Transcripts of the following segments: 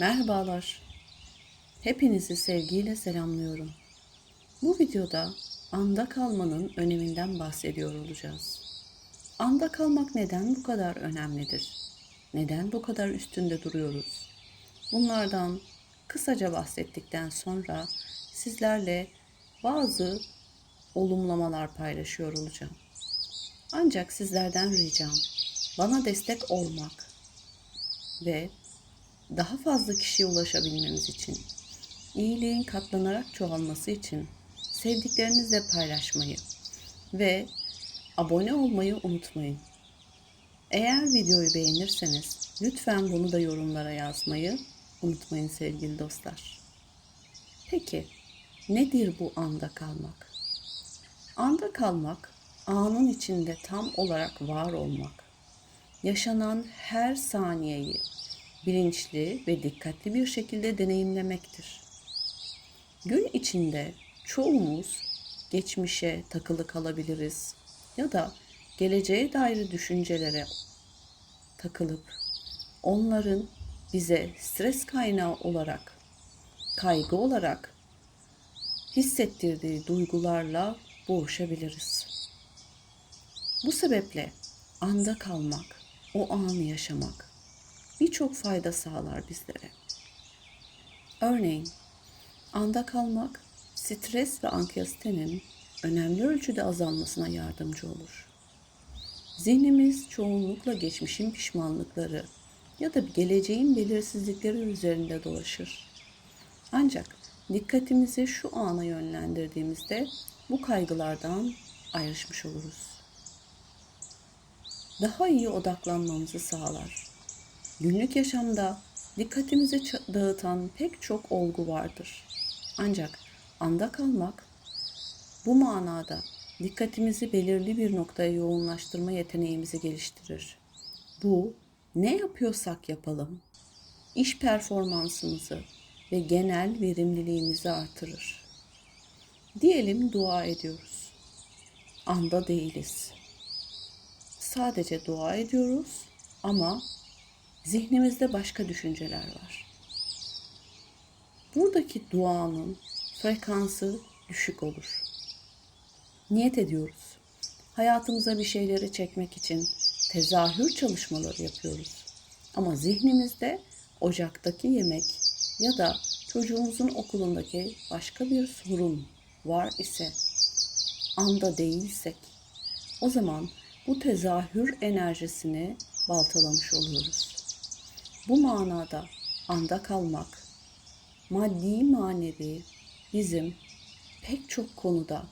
Merhabalar. Hepinizi sevgiyle selamlıyorum. Bu videoda anda kalmanın öneminden bahsediyor olacağız. Anda kalmak neden bu kadar önemlidir? Neden bu kadar üstünde duruyoruz? Bunlardan kısaca bahsettikten sonra sizlerle bazı olumlamalar paylaşıyor olacağım. Ancak sizlerden ricam bana destek olmak ve daha fazla kişiye ulaşabilmemiz için, iyiliğin katlanarak çoğalması için sevdiklerinizle paylaşmayı ve abone olmayı unutmayın. Eğer videoyu beğenirseniz lütfen bunu da yorumlara yazmayı unutmayın sevgili dostlar. Peki nedir bu anda kalmak? Anda kalmak, anın içinde tam olarak var olmak. Yaşanan her saniyeyi bilinçli ve dikkatli bir şekilde deneyimlemektir. Gün içinde çoğumuz geçmişe takılı kalabiliriz ya da geleceğe dair düşüncelere takılıp onların bize stres kaynağı olarak, kaygı olarak hissettirdiği duygularla boğuşabiliriz. Bu sebeple anda kalmak, o anı yaşamak birçok fayda sağlar bizlere. Örneğin anda kalmak stres ve anksiyetenin önemli ölçüde azalmasına yardımcı olur. Zihnimiz çoğunlukla geçmişin pişmanlıkları ya da geleceğin belirsizlikleri üzerinde dolaşır. Ancak dikkatimizi şu ana yönlendirdiğimizde bu kaygılardan ayrışmış oluruz. Daha iyi odaklanmamızı sağlar. Günlük yaşamda dikkatimizi dağıtan pek çok olgu vardır. Ancak anda kalmak bu manada dikkatimizi belirli bir noktaya yoğunlaştırma yeteneğimizi geliştirir. Bu ne yapıyorsak yapalım iş performansımızı ve genel verimliliğimizi artırır. Diyelim dua ediyoruz. Anda değiliz. Sadece dua ediyoruz ama zihnimizde başka düşünceler var. Buradaki duanın frekansı düşük olur. Niyet ediyoruz. Hayatımıza bir şeyleri çekmek için tezahür çalışmaları yapıyoruz. Ama zihnimizde ocaktaki yemek ya da çocuğumuzun okulundaki başka bir sorun var ise anda değilsek o zaman bu tezahür enerjisini baltalamış oluyoruz. Bu manada anda kalmak maddi manevi bizim pek çok konuda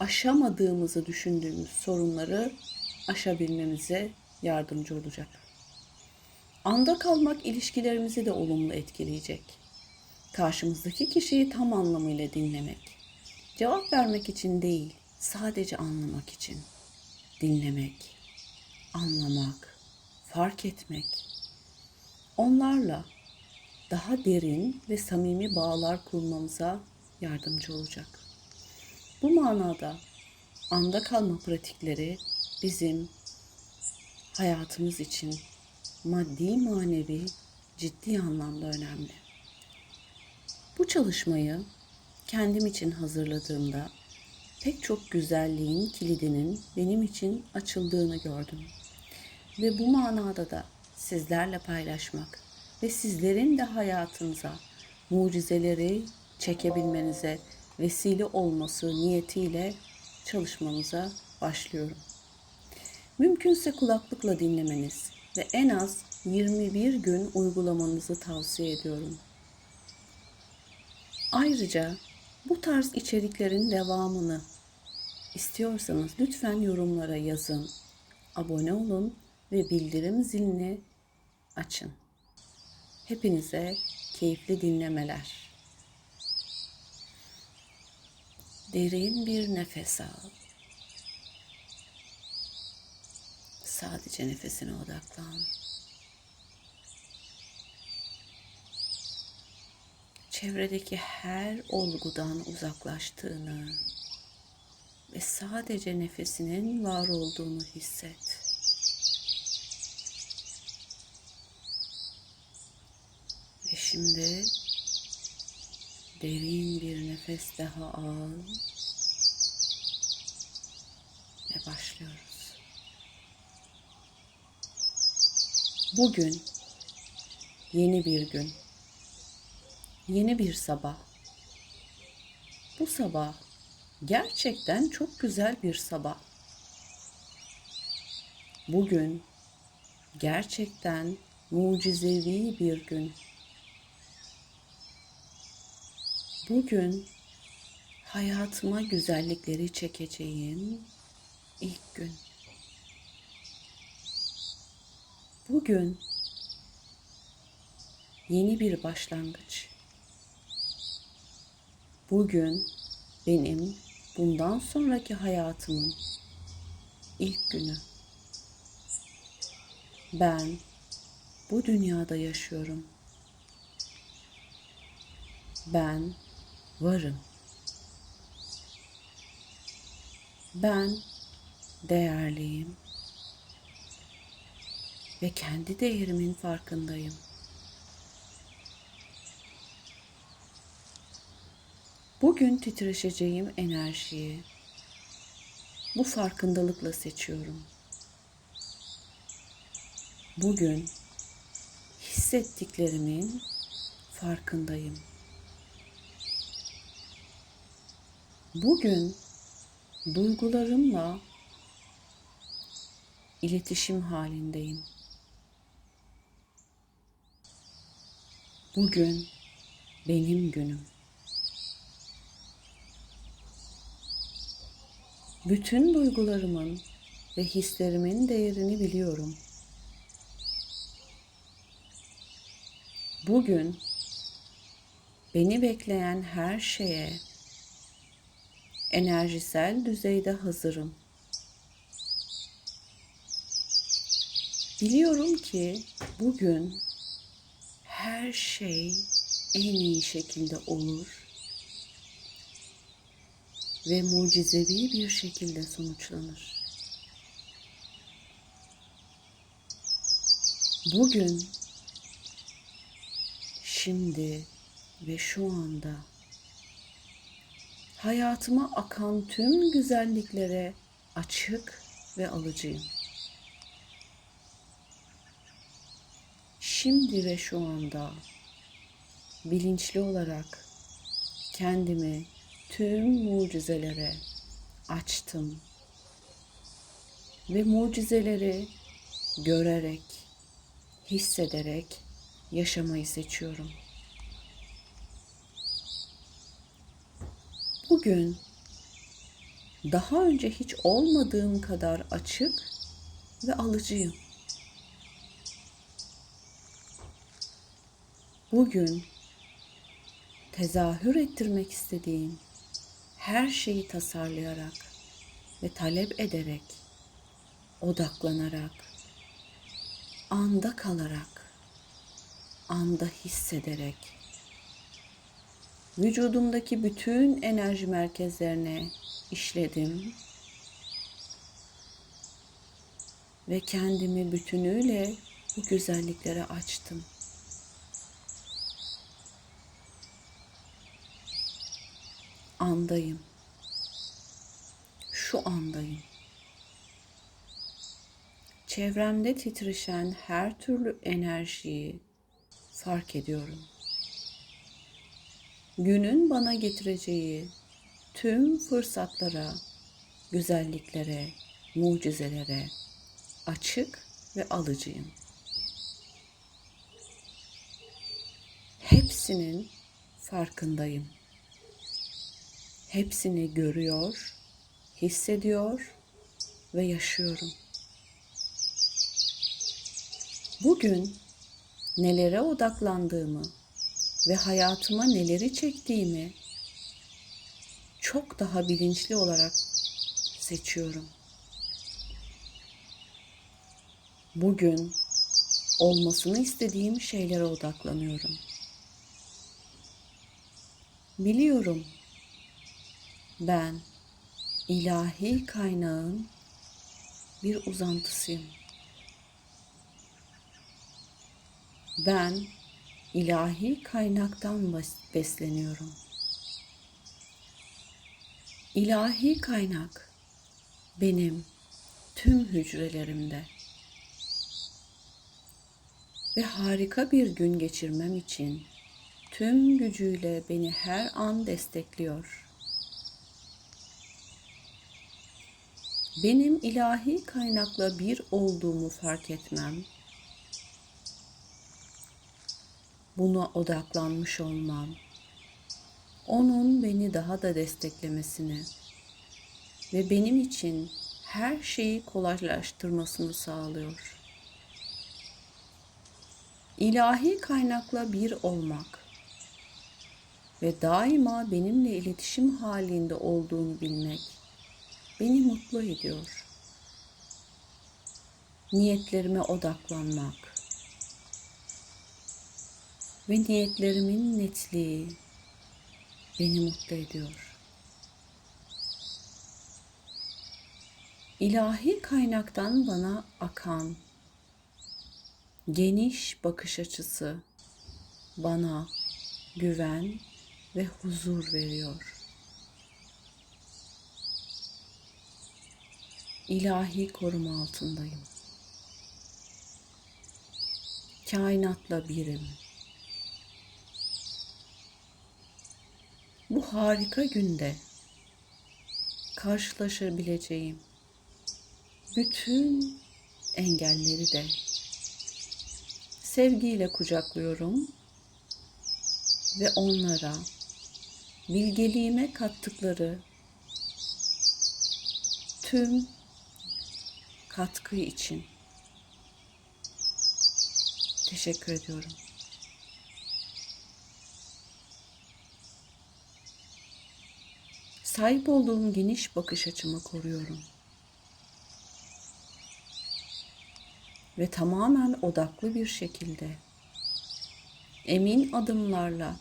aşamadığımızı düşündüğümüz sorunları aşabilmemize yardımcı olacak. Anda kalmak ilişkilerimizi de olumlu etkileyecek. Karşımızdaki kişiyi tam anlamıyla dinlemek. Cevap vermek için değil, sadece anlamak için. Dinlemek, anlamak, fark etmek. Onlarla daha derin ve samimi bağlar kurmamıza yardımcı olacak. Bu manada anda kalma pratikleri bizim hayatımız için maddi manevi ciddi anlamda önemli. Bu çalışmayı kendim için hazırladığımda pek çok güzelliğin kilidinin benim için açıldığını gördüm. Ve bu manada da sizlerle paylaşmak ve sizlerin de hayatınıza mucizeleri çekebilmenize vesile olması niyetiyle çalışmamıza başlıyorum. Mümkünse kulaklıkla dinlemeniz ve en az 21 gün uygulamanızı tavsiye ediyorum. Ayrıca bu tarz içeriklerin devamını istiyorsanız lütfen yorumlara yazın, abone olun ve bildirim zilini açın. Hepinize keyifli dinlemeler. Derin bir nefes al. Sadece nefesine odaklan. Çevredeki her olgudan uzaklaştığını ve sadece nefesinin var olduğunu hisset. Şimdi derin bir nefes daha al ve başlıyoruz. Bugün yeni bir gün. Yeni bir sabah. Bu sabah gerçekten çok güzel bir sabah. Bugün gerçekten mucizevi bir gün. Bugün hayatıma güzellikleri çekeceğim ilk gün. Bugün yeni bir başlangıç. Bugün benim bundan sonraki hayatımın ilk günü. Ben bu dünyada yaşıyorum. Ben varım. Ben değerliyim ve kendi değerimin farkındayım. Bugün titreşeceğim enerjiyi bu farkındalıkla seçiyorum. Bugün hissettiklerimin farkındayım. Bugün duygularımla iletişim halindeyim. Bugün benim günüm. Bütün duygularımın ve hislerimin değerini biliyorum. Bugün beni bekleyen her şeye enerjisel düzeyde hazırım. Biliyorum ki bugün her şey en iyi şekilde olur ve mucizevi bir şekilde sonuçlanır. Bugün, şimdi ve şu anda hayatıma akan tüm güzelliklere açık ve alıcıyım. Şimdi ve şu anda bilinçli olarak kendimi tüm mucizelere açtım ve mucizeleri görerek, hissederek yaşamayı seçiyorum. Bugün daha önce hiç olmadığım kadar açık ve alıcıyım. Bugün tezahür ettirmek istediğim her şeyi tasarlayarak ve talep ederek, odaklanarak, anda kalarak, anda hissederek, vücudumdaki bütün enerji merkezlerine işledim ve kendimi bütünüyle bu güzelliklere açtım. andayım. Şu andayım. Çevremde titreşen her türlü enerjiyi fark ediyorum. Günün bana getireceği tüm fırsatlara, güzelliklere, mucizelere açık ve alıcıyım. Hepsinin farkındayım hepsini görüyor, hissediyor ve yaşıyorum. Bugün nelere odaklandığımı ve hayatıma neleri çektiğimi çok daha bilinçli olarak seçiyorum. Bugün olmasını istediğim şeylere odaklanıyorum. Biliyorum ben ilahi kaynağın bir uzantısıyım. Ben ilahi kaynaktan bes- besleniyorum. İlahi kaynak benim tüm hücrelerimde ve harika bir gün geçirmem için tüm gücüyle beni her an destekliyor. Benim ilahi kaynakla bir olduğumu fark etmem, buna odaklanmış olmam, onun beni daha da desteklemesini ve benim için her şeyi kolaylaştırmasını sağlıyor. İlahi kaynakla bir olmak ve daima benimle iletişim halinde olduğunu bilmek beni mutlu ediyor. Niyetlerime odaklanmak ve niyetlerimin netliği beni mutlu ediyor. İlahi kaynaktan bana akan geniş bakış açısı bana güven ve huzur veriyor. İlahi koruma altındayım. Kainatla birim. Bu harika günde karşılaşabileceğim bütün engelleri de sevgiyle kucaklıyorum ve onlara bilgeliğime kattıkları tüm katkı için teşekkür ediyorum. Sahip olduğum geniş bakış açımı koruyorum. Ve tamamen odaklı bir şekilde emin adımlarla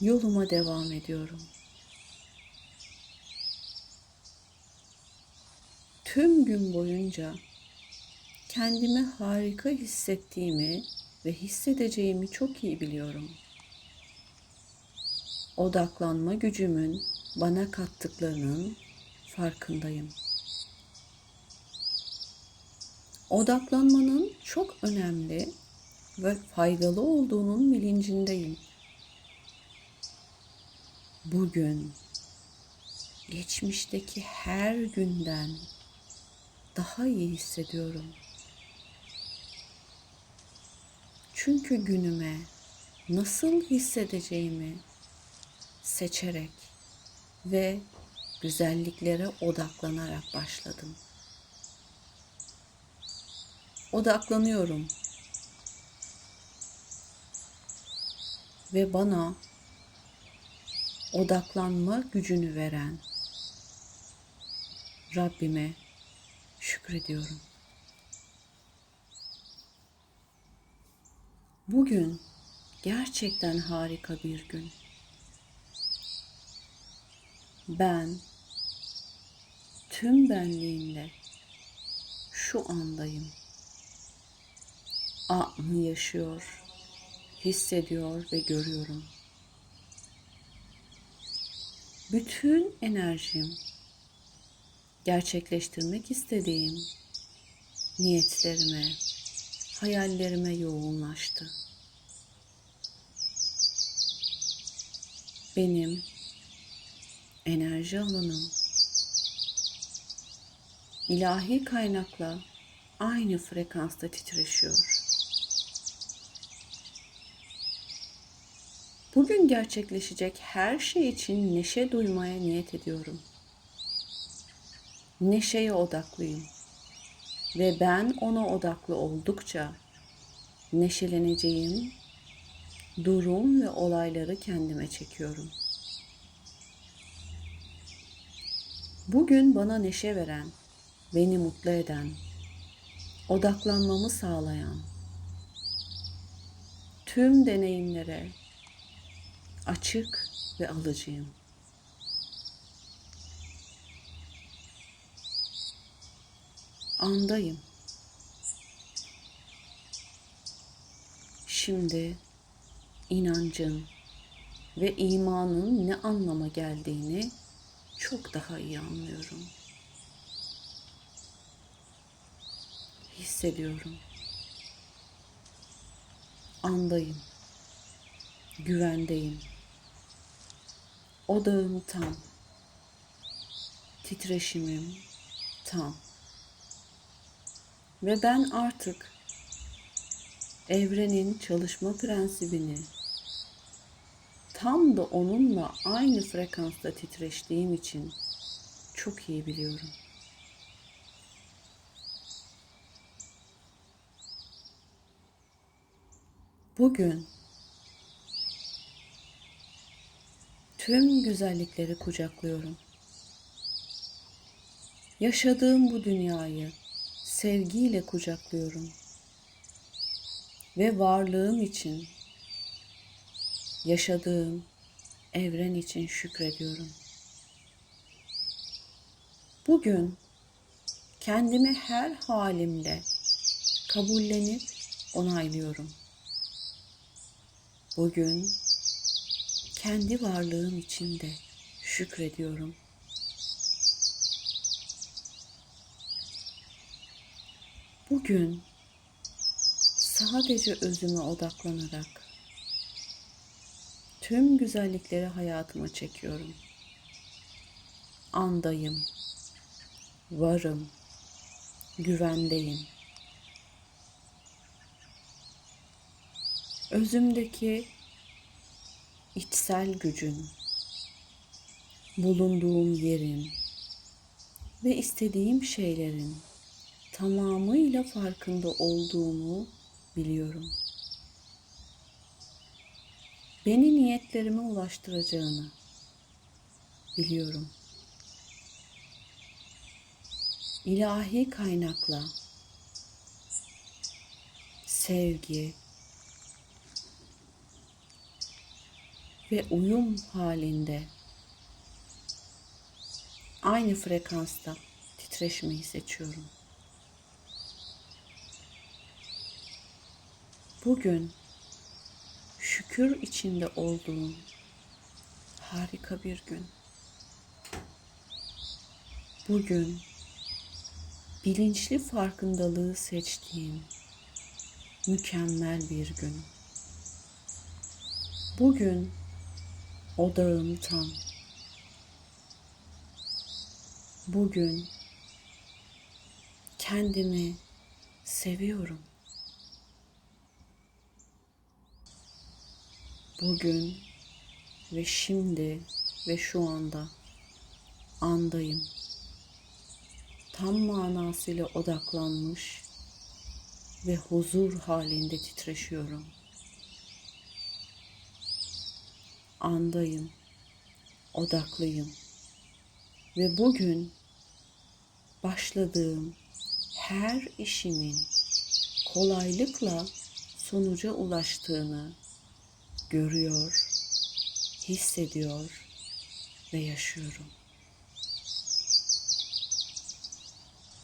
yoluma devam ediyorum. Tüm gün boyunca kendimi harika hissettiğimi ve hissedeceğimi çok iyi biliyorum. Odaklanma gücümün bana kattıklarının farkındayım. Odaklanmanın çok önemli ve faydalı olduğunun bilincindeyim. Bugün geçmişteki her günden daha iyi hissediyorum. Çünkü günüme nasıl hissedeceğimi seçerek ve güzelliklere odaklanarak başladım. Odaklanıyorum. Ve bana odaklanma gücünü veren Rabbime şükrediyorum. Bugün gerçekten harika bir gün. Ben tüm benliğimle şu andayım. Anı yaşıyor, hissediyor ve görüyorum. Bütün enerjim gerçekleştirmek istediğim niyetlerime, hayallerime yoğunlaştı. Benim enerji alanım ilahi kaynakla aynı frekansta titreşiyor. Bugün gerçekleşecek her şey için neşe duymaya niyet ediyorum. Neşeye odaklıyım. Ve ben ona odaklı oldukça neşeleneceğim durum ve olayları kendime çekiyorum. Bugün bana neşe veren, beni mutlu eden, odaklanmamı sağlayan tüm deneyimlere açık ve alıcıyım. Andayım. Şimdi inancın ve imanın ne anlama geldiğini çok daha iyi anlıyorum. Hissediyorum. Andayım. Güvendeyim. Odağım tam. Titreşimim tam. Ve ben artık evrenin çalışma prensibini tam da onunla aynı frekansta titreştiğim için çok iyi biliyorum. Bugün tüm güzellikleri kucaklıyorum. Yaşadığım bu dünyayı sevgiyle kucaklıyorum. Ve varlığım için, yaşadığım evren için şükrediyorum. Bugün kendimi her halimle kabullenip onaylıyorum. Bugün kendi varlığım için de şükrediyorum. Bugün sadece özüme odaklanarak tüm güzellikleri hayatıma çekiyorum. Andayım, varım, güvendeyim. Özümdeki içsel gücün, bulunduğum yerin ve istediğim şeylerin tamamıyla farkında olduğumu biliyorum. Beni niyetlerime ulaştıracağını biliyorum. İlahi kaynakla sevgi ve uyum halinde aynı frekansta titreşmeyi seçiyorum. Bugün şükür içinde olduğum harika bir gün. Bugün bilinçli farkındalığı seçtiğim mükemmel bir gün. Bugün odağım tam. Bugün kendimi seviyorum. Bugün ve şimdi ve şu anda andayım. Tam manasıyla odaklanmış ve huzur halinde titreşiyorum. Andayım, odaklıyım ve bugün başladığım her işimin kolaylıkla sonuca ulaştığını görüyor, hissediyor ve yaşıyorum.